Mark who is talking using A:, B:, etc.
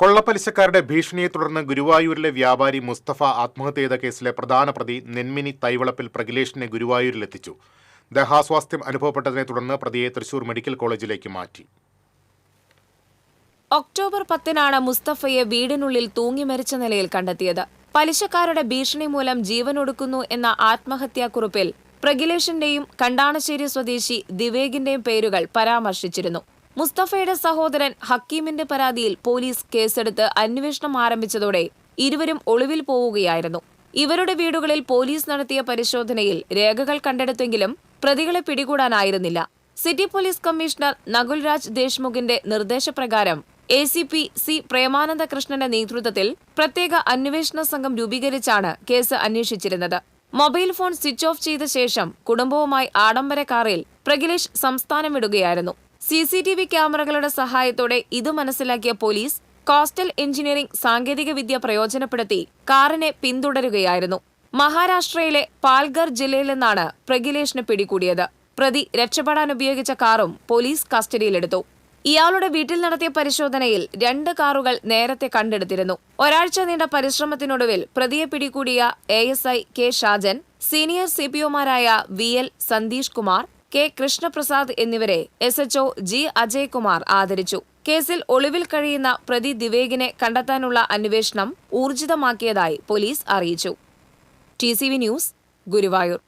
A: കൊള്ളപ്പലിശക്കാരുടെ ഭീഷണിയെ തുടർന്ന് ഗുരുവായൂരിലെ വ്യാപാരി മുസ്തഫ ആത്മഹത്യ ചെയ്ത കേസിലെ പ്രധാന പ്രതി നെന്മിനി തൈവളപ്പിൽ പ്രഗിലേഷിനെ ഗുരുവായൂരിലെത്തിച്ചു. ദേഹാസ്വാസ്ഥ്യം അനുഭവപ്പെട്ടതിനെ തുടർന്ന് പ്രതിയെ തൃശൂർ മെഡിക്കൽ കോളേജിലേക്ക് മാറ്റി.
B: ഒക്ടോബർ പത്തിനാണ് മുസ്തഫയെ വീടിനുള്ളിൽ തൂങ്ങി മരിച്ച നിലയിൽ കണ്ടെത്തിയത്. പലിശക്കാരുടെ ഭീഷണി മൂലം ജീവനൊടുക്കുന്നു എന്ന ആത്മഹത്യാക്കുറിപ്പിൽ പ്രഗിലേഷിന്റെയും കണ്ടാണശ്ശേരി സ്വദേശി ദിവേഗിന്റെയും പേരുകൾ പരാമർശിച്ചിരുന്നു. മുസ്തഫയുടെ സഹോദരൻ ഹക്കീമിന്റെ പരാതിയിൽ പോലീസ് കേസെടുത്ത് അന്വേഷണം ആരംഭിച്ചതോടെ ഇരുവരും ഒളിവിൽ പോവുകയായിരുന്നു. ഇവരുടെ വീടുകളിൽ പോലീസ് നടത്തിയ പരിശോധനയിൽ രേഖകൾ കണ്ടെടുത്തെങ്കിലും പ്രതികളെ പിടികൂടാനായിരുന്നില്ല. സിറ്റി പോലീസ് കമ്മീഷണർ നകുൽരാജ് ദേശ്മുഖിന്റെ നിർദ്ദേശപ്രകാരം A C P C Premananda കൃഷ്ണന്റെ നേതൃത്വത്തിൽ പ്രത്യേക അന്വേഷണ സംഘം രൂപീകരിച്ചാണ് കേസ് അന്വേഷിച്ചിരുന്നത്. മൊബൈൽ ഫോൺ സ്വിച്ച് ഓഫ് ചെയ്ത ശേഷം കുടുംബവുമായി ആഡംബര കാറിൽ പ്രഗിലേഷ് സംസ്ഥാനം വിടുകയായിരുന്നു സി സി ടി വി ക്യാമറകളുടെ സഹായത്തോടെ ഇത് മനസ്സിലാക്കിയ പോലീസ് കോസ്റ്റൽ എഞ്ചിനീയറിംഗ് സാങ്കേതികവിദ്യ പ്രയോജനപ്പെടുത്തി കാറിനെ പിന്തുടരുകയായിരുന്നു. മഹാരാഷ്ട്രയിലെ പാൽഗർ ജില്ലയിൽ നിന്നാണ് പ്രഗിലേഷിന് പിടികൂടിയത്. പ്രതി രക്ഷപ്പെടാൻ ഉപയോഗിച്ച കാറും പോലീസ് കസ്റ്റഡിയിലെടുത്തു. ഇയാളുടെ വീട്ടിൽ നടത്തിയ പരിശോധനയിൽ രണ്ട് കാറുകൾ നേരത്തെ കണ്ടെടുത്തിരുന്നു. ഒരാഴ്ച നീണ്ട പരിശ്രമത്തിനൊടുവിൽ പ്രതിയെ പിടികൂടിയ A S I K Shajan senior C P ഒമാരായ V L Sandeesh Kumar K. Krishnaprasad എന്നിവരെ എസ് എച്ച്ഒ ജി. അജയ്കുമാർ ആദരിച്ചു. കേസിൽ ഒളിവിൽ കഴിയുന്ന പ്രതി ദിവേഗിനെ കണ്ടെത്താനുള്ള അന്വേഷണം ഊർജിതമാക്കിയതായി പോലീസ് അറിയിച്ചു. T news Guruvayur.